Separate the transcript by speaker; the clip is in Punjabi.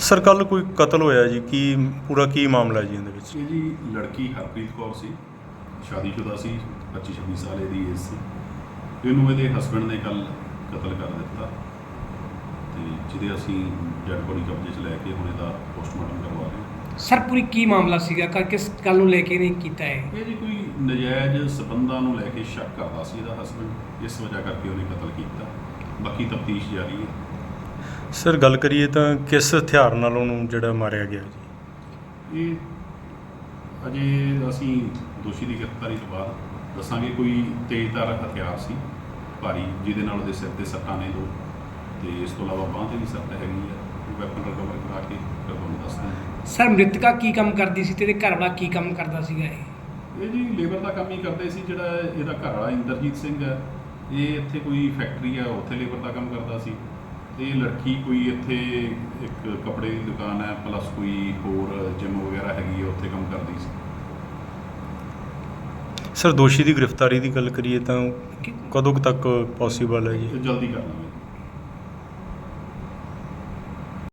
Speaker 1: ਸਰ ਕੱਲ ਕੋਈ ਕਤਲ ਹੋਇਆ ਜੀ? ਕੀ ਪੂਰਾ ਕੀ ਮਾਮਲਾ ਜੀ ਇਹਦੇ ਵਿੱਚ?
Speaker 2: ਇਹ ਜੀ ਲੜਕੀ ਹਰਪ੍ਰੀਤ ਕੌਰ ਸੀ। ਸ਼ਾਦੀशुदा ਸੀ 25 26 ਸਾਲ ਦੀ ਏਜ ਸੀ। ਇਹਨੂੰ ਇਹਦੇ ਹਸਬੰਡ ਨੇ ਕੱਲ ਕਤਲ ਕਰ ਦਿੱਤਾ। ਤੇ ਜਿਹਦੇ ਅਸੀਂ ਡੈਡ ਬੋਡੀ ਕਬਜ਼ੇ 'ਚ ਲੈ ਕੇ ਹੁਣ ਇਹਦਾ ਪੋਸਟਮਾਰਟਮ ਕਰਵਾ ਰਹੇ ਹਾਂ।
Speaker 3: ਸਰ ਪੂਰੀ ਕੀ ਮਾਮਲਾ ਸੀਗਾ? ਕ- ਕਿਸ ਗੱਲ ਨੂੰ ਲੈ ਕੇ ਨਹੀਂ ਕੀਤਾ ਹੈ
Speaker 2: ਇਹ ਜੀ ਕੋਈ ਨਜਾਇਜ਼ ਸਬੰਧਾਂ ਨੂੰ ਲੈ ਕੇ ਸ਼ੱਕ ਕਰਦਾ ਸੀ ਇਹਦਾ ਹਸਬੰਡ ਇਸ ਵਜ੍ਹਾ ਕਰਕੇ ਉਹਨੇ ਕਤਲ ਕੀਤਾ। ਬਾਕੀ ਤਫਤੀਸ਼ ਜਾਰੀ ਹੈ।
Speaker 1: ਸਰ ਗੱਲ ਕਰੀਏ ਤਾਂ ਕਿਸ ਹਥਿਆਰ ਨਾਲ ਉਹਨੂੰ ਜਿਹੜਾ ਮਾਰਿਆ ਗਿਆ ਜੀ?
Speaker 2: ਇਹ ਅਜੇ ਅਸੀਂ ਦੋਸ਼ੀ ਦੀ ਗ੍ਰਿਫਤਾਰੀ ਤੋਂ ਬਾਅਦ ਦੱਸਾਂਗੇ ਕੋਈ ਤੇਜ਼ਧਾਰ ਹਥਿਆਰ ਸੀ ਭਾਰੀ ਜਿਹਦੇ ਨਾਲ ਉਹਦੇ ਸਿਰ ਤੇ ਸੱਟਾਂ ਨੇ ਦੋ ਤੇ ਇਸ ਤੋਂ ਇਲਾਵਾ ਬਾਂਹ ਤੇ ਵੀ ਸੱਟ ਹੈਗੀ ਹੈ ਵੈਪਨ ਰਿਕਵਰ ਕਰਾ ਕੇ ਫਿਰ ਤੁਹਾਨੂੰ ਦੱਸਦੇ ਹਾਂ
Speaker 3: ਸਰ ਮ੍ਰਿਤਕਾ ਕੀ ਕੰਮ ਕਰਦੀ ਸੀ ਤੇ ਇਹਦੇ ਘਰ ਵਾਲਾ ਕੀ ਕੰਮ ਕਰਦਾ ਸੀਗਾ ਇਹ?
Speaker 2: ਇਹ ਜੀ ਲੇਬਰ ਦਾ ਕੰਮ ਹੀ ਕਰਦੇ ਸੀ ਜਿਹੜਾ ਇਹਦਾ ਘਰ ਵਾਲਾ ਇੰਦਰਜੀਤ ਸਿੰਘ ਹੈ। ਇਹ ਇੱਥੇ ਕੋਈ ਫੈਕਟਰੀ ਹੈ ਉੱਥੇ ਲੇਬਰ ਦਾ ਕੰਮ ਕਰਦਾ ਸੀ। ਇਹ ਲੜਕੀ ਕੋਈ ਇੱਥੇ ਇੱਕ ਕੱਪੜੇ ਦੀ ਦੁਕਾਨ ਹੈ ਪਲੱਸ ਕੋਈ ਹੋਰ ਜਿਮ ਵਗੈਰਾ ਹੈਗੀ ਹੈ ਉੱਥੇ ਕੰਮ ਕਰਦੀ ਸੀ?
Speaker 1: ਸਰ ਦੋਸ਼ੀ ਦੀ ਗ੍ਰਿਫਤਾਰੀ ਦੀ ਗੱਲ ਕਰੀਏ ਤਾਂ ਕਦੋਂ ਕੁ ਤੱਕ ਪੋਸੀਬਲ ਹੈ ਜੀ?
Speaker 2: ਇਹ ਜਲਦੀ ਕਰ ਲਾਂਗੇ।